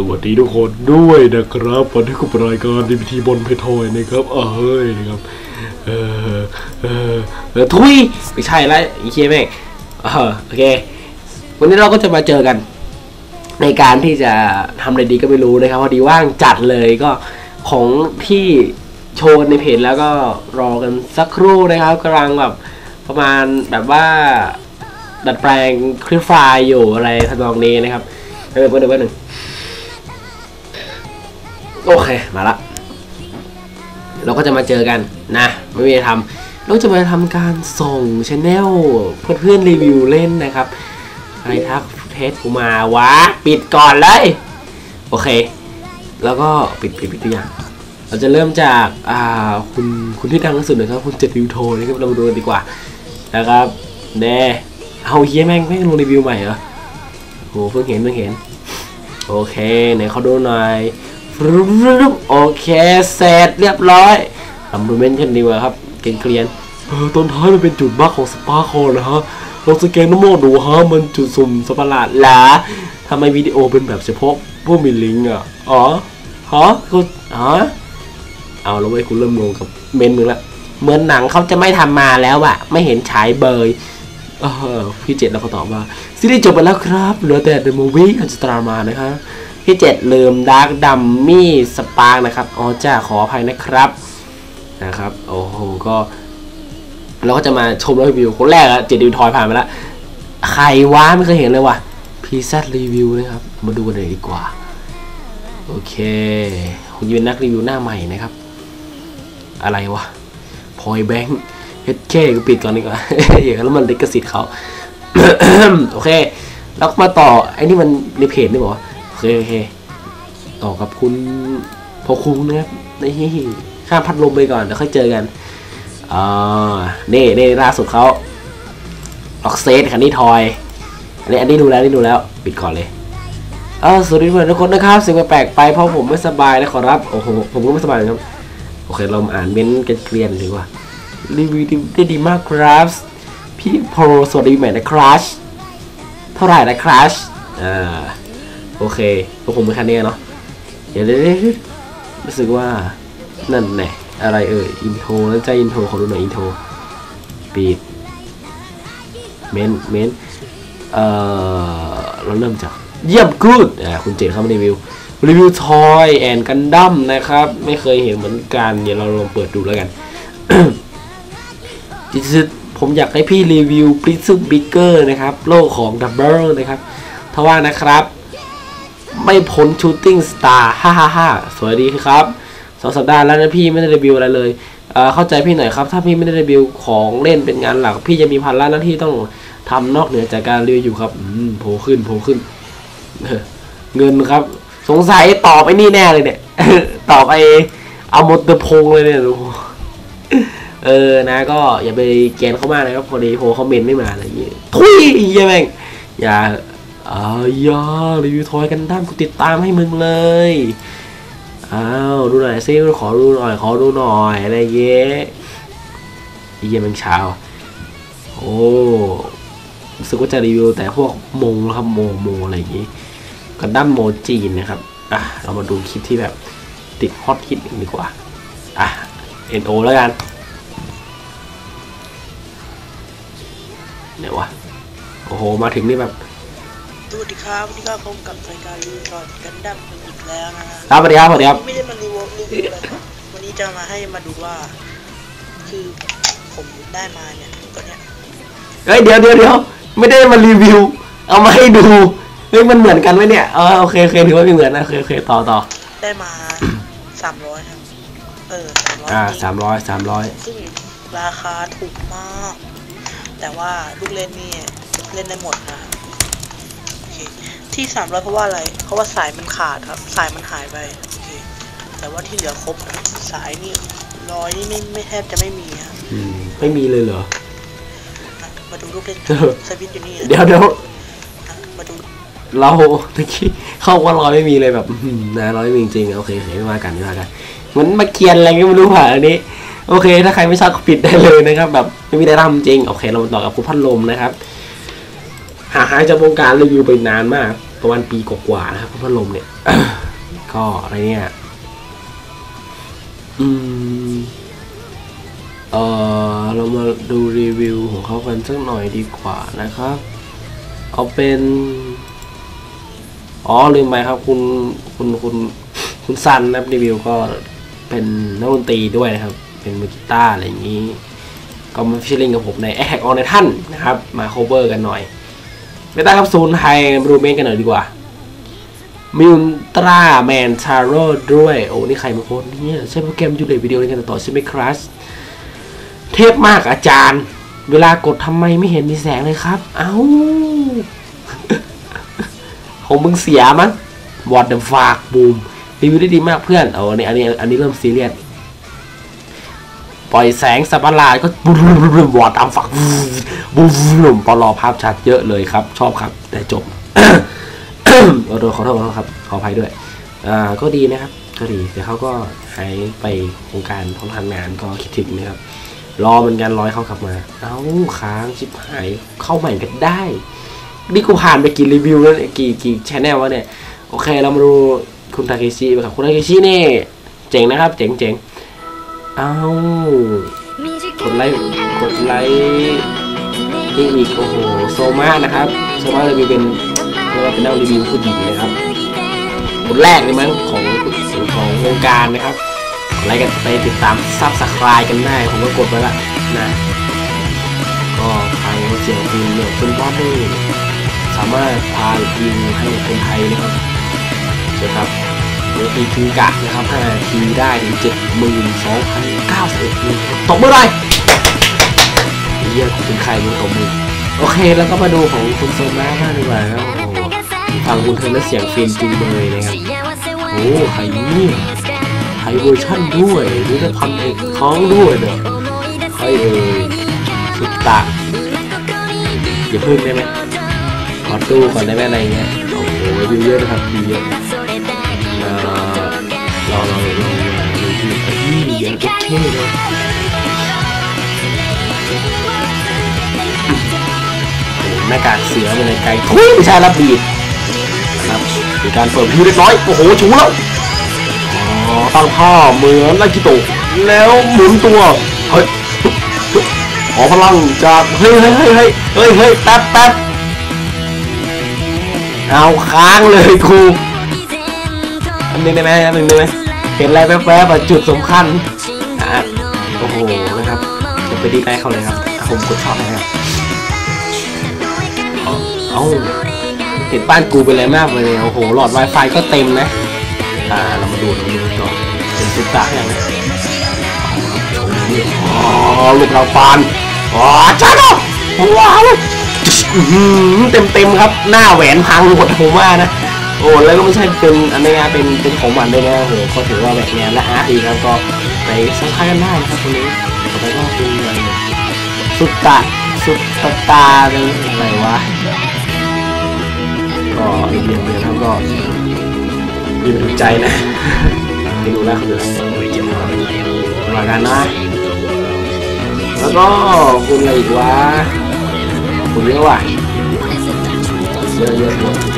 สวัสดีทุกคนด้วยนะครับวันนี้กับรายการดีพีทีบอลเพทอยนะครับเอ้ยนะครับเออเออเออทุยไม่ใช่แล้วไอ้เคียแม่งเออโอเค วันนี้เราก็จะมาเจอกัน ในการที่จะทำอะไรดีก็ไม่รู้นะครับพอดีว่างจัดเลยก็ของที่โชว์ในเพจแล้วก็รอกันสักครู่นะครับกำลังแบบประมาณแบบว่าดัดแปลงคลิปไฟล์อยู่อะไรทำนองนี้นะครับเดี๋ยวเดี๋ยวเดี๋ยวหนึ่ง โอเคมาละ เราก็จะมาเจอกันนะ ไม่มีอะไรทำเราจะมาทำการส่งชแนลเพื่อนๆรีวิวเล่นนะครับใครทักเทสกูมาวะ ปิดก่อนเลย โอเค แล้วก็ปิดปิดปิดตัวอย่าง เราจะเริ่มจากอ่าคุณคุณที่ดังที่สุดนะครับคุณเจ็ดวิวโทนะครับเรามาดูกันดีกว่านะครับแน่เอาเฮียแม่งแม่งลงรีวิวใหม่เหรอโหเพิ่งเห็นเพิ่งเห็น โอเคไหนเขาดูหน่อย โอเคเสร็จเรียบร้อยทำดูเมนต์กันดีกว่าครับเกลียนเกลียนเออต้นท้ายมันเป็นจุดบั๊กของสปาร์คอนะฮะลองสแกนน้ำมอดูฮะมันจุดสุ่มสตว์ประหลาดหลาทำไมวิดีโอเป็นแบบเฉพาะพวกมีลิงก์อะอ๋อฮะกูฮะเอาแล้วเว้คุณเริ่มงงกับเมนมึงละเหมือนหนังเขาจะไม่ทำมาแล้วอะไม่เห็นฉายเบยเออพี่เจ็ดเราก็ตอบว่าซีรีส์จบไปแล้วครับเหลือแต่ The Movie อันจะตามมานะครั บพี่เจ็ดลืมดาร์กดัมมี่สปาร์กนะครับอ๋อจ้าขออภัยนะครับนะครับโอ้โหก็ เราก็จะมาชมรีวิวคนแรกอะเจ็ดดิวทอยผ่านไปแล้วใครวะไม่เคยเห็นเลยว่ะพีซรีวิวนะครับ มาดูกันเลยดีกว่า โอเคผมจะเป็นนักรีวิวหน้าใหม่นะครับ อะไรวะพอยแบงค์เฮดแค่กูปิดก่อนดีกว่าอย่างนั้นแล้วมันลิขสิทธิ์เขาโอเค แล้วมาต่อไอ้นี่มันในเพจนี่บอกว่า เคโอเค ต่อกับคุณพอคุงนะครับนี่ข้ามพัดลมไปก่อน เดี๋ยวค่อยเจอกันอ่านี่นี่ล่าสุดเขาออกเซตคันนี้ทอย อันนี้อันนี้ดูแล้วนี่ดูแล้ว ปิดก่อนเลยเออสวัสดีเพื่อนทุกคนนะครับสิ่งแปลกไปเพราะผมไม่สบายนะขอรับ โอ้โห ผมก็ไม่สบายเหมือนกันโอเค เรามาอ่านเม้นต์กันเกลียนดีกว่า รีวิวได้ดีมากครับ พี่โปรสวัสดีใหม่นะครัชเท่าไหร่นะครัชอ่า โอเคก็คงเป็นคันนี้เนาะเดี๋ยวเดี๋ยวเดี๋ยวรู้สึกว่านั่นแหละอะไรเอ่ยอินโทรแล้วใจอินโทรขอดูหน่อยอินโทรปิดเมนเมนเอ่อเราเริ่มจากเยี่ยมกูดอ่าคุณเจดเข้ามารีวิวรีวิวทอยแอนกันดั้มนะครับ ไม่เคยเห็นเหมือนกัน เดี๋ยวเราลองเปิดดูแล้วกันจริงๆผมอยากให้พี่รีวิว Prism Bigger นะครับ โลกของ Double นะครับทว่านะครับ ไม่พ้น Shooting Star ฮ่าฮ่าฮ่าสวัสดีครับสองสัปดาห์แล้วนะพี่ไม่ได้รีวิวอะไรเลยเเข้าใจพี่หน่อยครับ ถ้าพี่ไม่ได้รีวิวของเล่นเป็นงานหลัก พี่จะมีภาระหน้าที่ต้องทำนอกเหนือจากการรีวิวอยู่ครับ อืมโผล่ขึ้นโผล่ขึ้น เงินครับ สงสัยตอบไอ้นี่แน่เลยเนี่ยตอบไอ้เอาหมดเตอร์พงเลยเนี่ยดูเออนะ ก็อย่าไปแกนเขามากนะครับพอดีโพคอมเมนต์ไม่มาอะไรอย่างเงี้ยทุยยแม่งอย่า อ้าวย่ารีวิวทอยกันด้ามกูติดตามให้มึงเลยอ้าวดูหน่อยซิขอดูหน่อยขอดูหน่อยอะไรเงี้ยไอ้เยแมันเช้าโอ้รู้สึกว่าจะรีวิวแต่พวกโมงนะครับโมโมอะไรอย่างงี้กันด้ามโมจีนนะครับอะเรามาดูคลิปที่แบบติดฮอตฮิตดีกว่าอะ NO แล้วกันเดี๋ยววะโอ้โหมาถึงนี่แบบ สวัสดีครับวันนี้ก็พบกับรายการรีวิวก่อนกันดั้มกันอีกแล้วนะฮะครับสวัสดีครับสวัสดีครับไม่ได้มารีวิวรีวิวอะไรครับวันนี้จะมาให้มาดูว่า คือผมได้มาเนี่ยตัวเนี้ยเฮ้ยเดี๋ยวเดี๋ยวเดี๋ยวไม่ได้มารีวิว เอามาให้ดูเฮ้ยมันเหมือนกันไหมเนี่ยเออโอเคโอเคถือว่าไม่เหมือนนะโอเคโอเคต่อต่อได้มาสามร้อยครับเออสามร้อยอ่าสามร้อยสามร้อยซึ่งราคาถูกมาก แต่ว่าลูกเล่นนี่เล่นได้หมดนะโอ เคที่สามร้อยเพราะว่าอะไร เพราะว่าสายมันขาดครับ สายมันหายไปโอเคแต่ว่าที่เหลือครบนะสายนี่ร้อยนี่ไม่ไม่แทบจะไม่มีครับอืมไม่มีเลยเหรอนะมาดูลูกเล่นเออสวิตช์อยู่นี่นะเดี๋ยวเดี๋ยวนะมาดูเราตะกี้เข้าว่าร้อยไม่มีเลยแบบอื้อหือนะร้อยไม่มีจริงๆโอเคโอเคไม่ว่ากันไม่ว่ากันเหมือนมาเกียนอะไรก็ไม่รู้ผ่าอันนี้ โอเค ถ้าใครไม่ชอบก็ปิดได้เลยนะครับ แบบไม่มีได้ทำจริงโอเค เรามาต่อกับคุณพัดลมนะครับ หาหายจากวงการรีวิวไปนานมากประมาณปีกว่าๆนะครับพัดลมเนี่ย ก็อะไรเนี่ย อืม เออเรามาดูรีวิวของเขากันสักหน่อยดีกว่านะครับ เอาเป็น อ๋อลืมไปครับ คุณคุณคุณคุณซันนะครับรีวิวก็เป็นนักดนตรีด้วยนะครับ เป็นมือกีตาร์อะไรอย่างนี้ ก็มาฟิชลิงกับผมในแอคออนในท่านนะครับ มาโคเวอร์กันหน่อย ไม่ได้ครับโซนไทยมาดูเมนกันหน่อยดีกว่ามิลตราแมนชาร์โรด้วย โอ้นี่ใครมาโพสเนี่ยใช้โปรแกรมยูเลตวิดีโอในการต่อใช่ไหมครับเทพมากอาจารย์ เวลากดทำไมไม่เห็นมีแสงเลยครับ เอ้าของมึงเสียมั้งวอดเดอะฟากบูมรีวิวได้ดีมากเพื่อนเอาอันนี้อันนี้อันนี้เริ่มซีเรียส ปล่อยแสงสัปหลาดก็บูมวอดอัมฝักบูมปลอภาพชัดเยอะเลยครับ ชอบครับ แต่จบขอโทษขอโทษขอโทษครับ ขออภัยด้วย อ่าก็ดีนะครับ ก็ดีแต่เขาก็หายไปโครงการท้องทำงานก็คิดถึงนะครับ รอเหมือนกันรอให้เขากลับมา เอ้าค้างชิบหายเข้าใหม่กันได้นี่กูผ่านไปกี่รีวิวแล้วเนี่ยกี่กี่ชแนลวะเนี่ย โอเคเรามาดูคุณทาเคชิไปครับ คุณทาเคชินี่ เจ๋งนะครับ เจ๋งเจ๋ง เอ้ากดไลค์กดไลค์นี่อีกโอ้โหโซมานะครับโซมารีวิวเป็นเรียกว่าเป็นนักรีวิวผู้หญิงนะครับคนแรกเลยมั้งของของวงการนะครับไลค์กันไปติดตามซับสไครต์กันได้ผมก็กดไว้ละนะก็ทางเสียงฟิล์มเนี่ยคุณพ่อได้สามารถพายิงให้คนไทยนะครับเจ้าครับ ดี๋ยวตีคิงกะนะครับ5นาทีได้ถึง72,091ทีตบมือเลยเยี่ยคุณเป็นใครมึงตบมือ โอเค แล้วก็มาดูของคุณโซน่าบ้างดีกว่าครับโอ้โหฟังคุณเธอแล้วเสียงฟิล์มจูงเบยนะครับโอ้ใครเนี่ไทยเวอร์ชั่นด้วยหรือจะพันเอกท้องด้วยเด้อใครเอ่ยสุดตะอย่าพึ่งได้ไหมขอตู้ก่อนได้ไหมอะไรเงี้ยโอ้โหวิวเยอะนะครับวิวเยอะ รอรอรอรอดูที่เอ้ยเยอะเท่เลยโอ้โหหน้ากากเสือมันเลยไกลทุยไม่ใช่รับบีดนะครับมีการเปิดพิวเรียบร้อย โอ้โหชูแล้วอ๋อตั้งท่าเหมือนไลกิโตะแล้วหมุนตัวเฮ้ยขอพลังจากเฮ้ยเฮ้ยเฮ้ยเฮ้ยเฮ้ยเฮ้ยแป๊บแป๊บเอาค้างเลยครูอันหนึงได้ไหมอันหนึงได้ไหม เห็นอะไรแป๊บแป๊บจุดสำคัญอะโอ้โหนะครับจะไปดีใจเขาเลยครับผมกดชอบนะครับเอาเอาติดบ้านกูไปเลยมากเลยโอ้โหหลอด Wi-Fi ก็เต็มนะอ่าเรามาดูตรงนี้ก่อนเป็นซุปตาอย่างไรอ๋อลูกเราปานอ๋อจ้าเนาะว้าวเต็มเต็มครับ หน้าแหวนพังหมดผมว่านะ โอ้แล้วก็ไม่ใช่เป็นอันนี้นะเป็นเป็นของหวานด้วยนะโอ้โหเขาถือว่าแบบแนนและอาร์ตดีครับก็ไปสัมภาษณ์กันได้นะครับตรงนี้ต่อไปก็เป็นอะไรสุดตาสุดตาตาเลยอะไรวะก็รีวิวเลยครับก็ดีเป็นใจนะไปดูแลคนอื่นมากันนะแล้วก็คุณอะไรอีกวะคุณเยอะว่ะเยอะเยอะ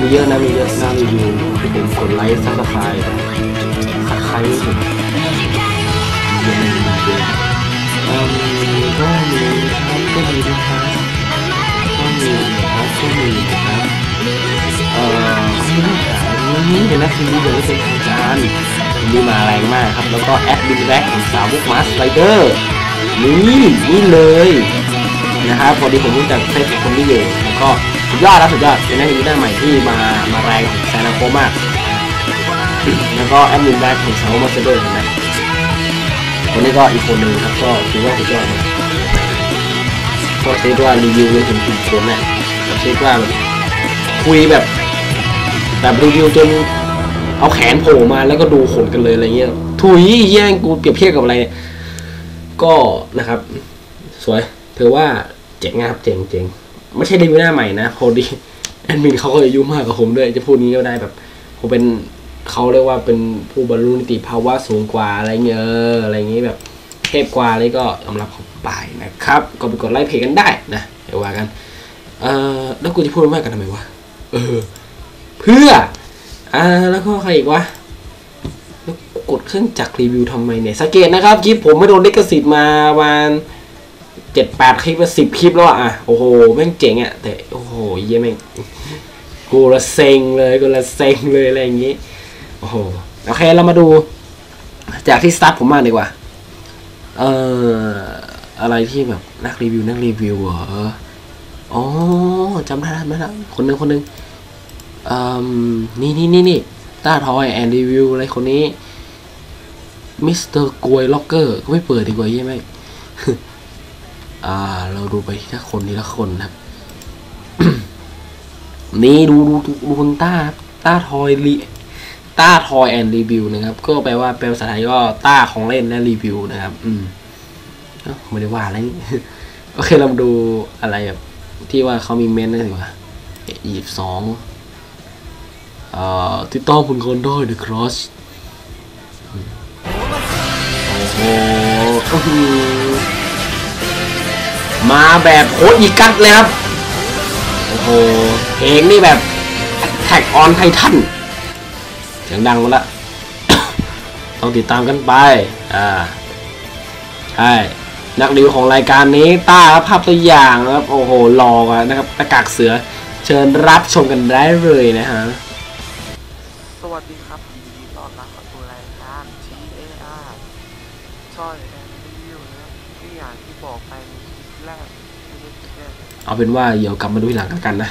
มีเยอะนะมีเยอะนะรีวิวผมกดไลค์ซับสไครต์สักใครผมเยอะเยอะอืมก็มีครับก็มีนะครับก็มีนะครับก็มีนะครับเอ่อคุณผู้ชมนี้เห็นนะทีวีเดี๋ยวเป็นทางการนี่มาแรงมากครับ แล้วก็แอดบินแบ็กของสาวพวกมาสไลเดอร์นี่นี่เลยนะครับพอดีผมรู้จักเฟซคนนี้อยู่แล้วก็ สุดยอดนะสุดยอดเป็นนักทีวีหน้าใหม่ที่มามาแรงแซนาโคมาก แล้วก็แอดมินแบ็กของสาวมาสไลเดอร์เห็นไหมคนนี้ก็อีกคนหนึ่งครับก็ถือว่าสุดยอดมากก็เช็คว่ารีวิวจนถึงถึงผลเนี่ยเช็คว่าแบบคุยแบบแบบรีวิวจนเอาแขนโผล่มาแล้วก็ดูขนกันเลยอะไรเงี้ยถุยแย่งกูเปรียบเทียบกับอะไร ก็นะครับ สวยเธอว่าเจ๋งนะครับเจ๋งเจ๋ง ไม่ใช่รีวิน้าใหม่นะพอดีแอดมินเขาก็อายุมากกว่าผมด้วย จะพูดนี้ก็ได้แบบผมเป็นเขาเรียกว่าเป็นผู้บรรลุนิติภาวะสูงกว่าอะไรเงี้ยอะไรเงี้ยแบบเทพกว่าอะไรก็ยอมรับครับไปนะครับ ก็ไปกดไลค์เพจกันได้นะเดี๋ยวว่ากัน เอ่อแล้วกูจะพูดมากกันทำไมวะเออ เพื่ออ่าแล้วก็ใครอีกวะแล้วกดเครื่องจักรรีวิวทำไมเนี่ยสังเกตนะครับคลิปผมไม่โดนลิขสิทธิ์มาประมา จ็ดแปดคลิปสิบคลิปแล้วอะอะ โอ้โหแม่งเจ๋งอะแต่โอ้โหเยี่ยแม่งกูละเซ็งเลยกูละเซ็งเลยอะไรอย่างงี้ โอ้โหโอเคเรามาดู จากที่สตาร์ทผมมาดีกว่า เอ่ออะไรที่แบบนักรีวิวนักรีวิวเหรออ๋อจำได้แล้วจำได้แล้วคนหนึ่งคนหนึ่งอืมนี่นี่นี่นี่ต้าทอยแอนรีวิวอะไรคนนี้มิสเตอร์กวยล็อกเกอร์ก็ไม่เปิดดีกว่าใช่ไหม อ่า เราดูไปทีละคนทีละคนนะครับ นี่ดูดูดูคุณต้าครับต้าทอยรีต้าทอยแอนรีวิวนะครับ ก็แปลว่าแปลภาษาไทยก็ต้าของเล่นและรีวิวนะครับ อืมไม่ได้ว่าอะไรนี่โอเคเรามาดูอะไรแบบที่ว่าเขามีเมนต์นั่นสิวะยี่สิบสองเอ่อติดต่อผลคนได้เดอะครอสโอ้โหอื้อหือ มาแบบโคตรอีกัดเลยครับ โอ้โหเพลงนี่แบบ Attack on Titan เสียงดังหมดละ ต้องติดตามกันไป อ่า ใช่ นักรีวิวของรายการนี้ต้าภาพตัวอย่างครับ โอ้โหหลอกนะครับตะกากเสือ เชิญรับชมกันได้เลยนะฮะ เอาเป็นว่าเดี๋ยวกลับมาดูทีหลังกันนะ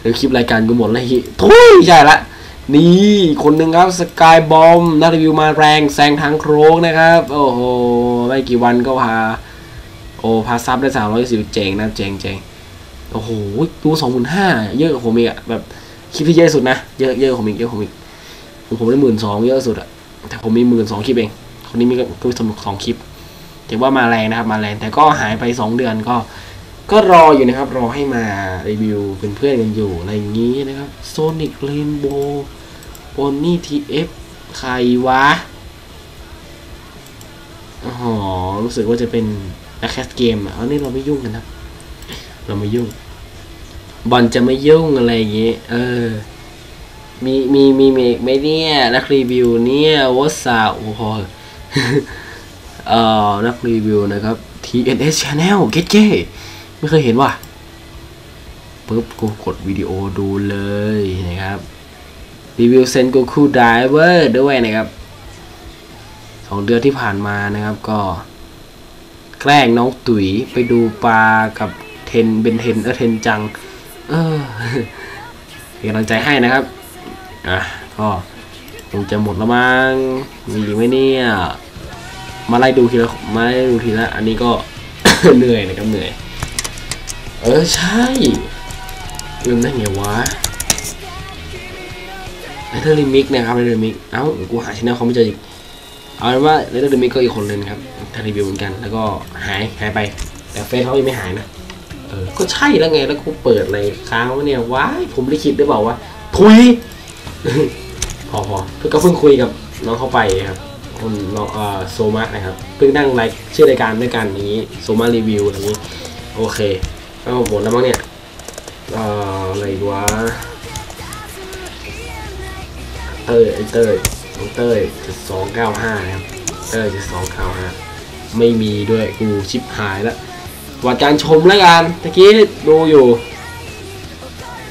เดี๋ยวคลิปรายการกูหมดแล้วฮิทุยใช่ละนี่คนหนึ่งครับสกายบอมนักรีวิวมาแรงแซงทางโครงนะครับ โอ้โหไม่กี่วันก็พา โอ้พาซับได้สามร้อยสิบเจ๋งนะเจ๋งเจ๋งโอ้โหดูสองหมื่นห้าเยอะกว่าผมอีกอะแบบคลิปที่เยอะสุดนะ เยอะเยอะกว่าผมอีกเยอะกว่าผมอีกผมผมได้หมื่นสองเยอะสุดอะแต่ผมมีหมื่นสองคลิปเองคนนี้มีก็ก็มีสองคลิปถือว่ามาแรงนะครับมาแรงแต่ก็หายไปสองเดือนก็ ก็รออยู่นะครับ รอให้มารีวิวเป็นเพื่อนกันอยู่ อะไรอย่างนี้นะครับ Sonic Rainbow Pony TF ใครวะอ๋อรู้สึกว่าจะเป็นนักแคสเกมอะอันนี้เราไม่ยุ่งกันนะเราไม่ยุ่ง บอลจะไม่ยุ่งอะไรอย่างงี้เออ มีมีมีเมกไหมเนี่ยนักรีวิวเนี่ยวอสซาโอ้โหเอ่อนักรีวิวนะครับ TNS Channel เก๊เก้ ไม่เคยเห็นว่ะปุ๊บกูกดวิดีโอดูเลยนะครับรีวิวเซนโกคูไดเวอร์ด้วยนะครับสองเดือนที่ผ่านมานะครับก็ แกล้งน้องตุ๋ยไปดูปลากับเทนเบนเทนเออเทนจัง เออเป็นกำลังใจให้นะครับอะก็คงจะหมดแล้วมั้งมีอีกไหมเนี่ยมาไล่ดูทีละมาไล่ดูทีละอันนี้ก็เหนื่อยนะครับเหนื่อย เออใช่ลืมได้ไงวะเลเทอร์ลิมิกนะครับเลเทอร์ลิมิกเอ้ากูหาชแนลเขาไม่เจออีกเอาเป็นว่าเลเทอร์ลิมิกก็อีกคนเลยนะครับทำรีวิวเหมือนกัน แล้วก็หายหายไป แต่เฟซเขายังไม่หายนะเออก็ใช่แล้วไงแล้วกูเปิดอะไรค้างวะเนี่ยว้ายผมได้คิดได้เปล่าว่าทุยพอพอเพิ่งก็เพิ่งคุยกับน้องเข้าไปครับคนน้องเอ่อโซมะนะครับเพิ่งนั่งไลฟ์ชื่อรายการด้วยกันอย่างนี้โซมารีวิวอย่างนี้โอเค ก็หมดแล้วมั้งเนี่ยเอ่ออะไรวะเต้ยไอเต้ยน้องเต้ยจุดสองเก้าห้านะครับเต้ยจุดสองเก้าห้าไม่มีด้วยกูชิปหายล้ววัดการชมแล้วกันตะกี้ดูอยู่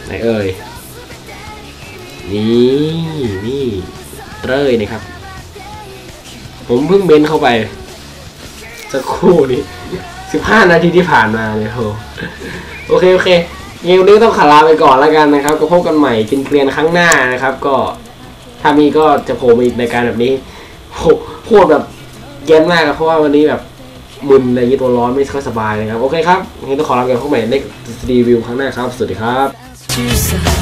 ไหนเอ่ยนี่นี่เต้ยนะครับ ผมเพิ่งเบนเข้าไปสักครู่นี้ สิบห้านาทีที่ผ่านมาเลยโหโอเคโอเคเกมนี้ต้องขอลาไปก่อนแล้วกันนะครับ ก็พบกันใหม่กินเกลียนครั้งหน้านะครับ ก็ถ้ามีก็จะโผล่มาอีกในการแบบนี้โหพูดแบบเย็นมากเพราะว่าวันนี้แบบมึนอะไรอย่างงี้ตัวร้อนไม่ค่อยสบายนะครับ โอเคครับงั้นต้องขอลาไปก่อนพบใหม่ในรีวิวครั้งหน้าครับ สวัสดีครับ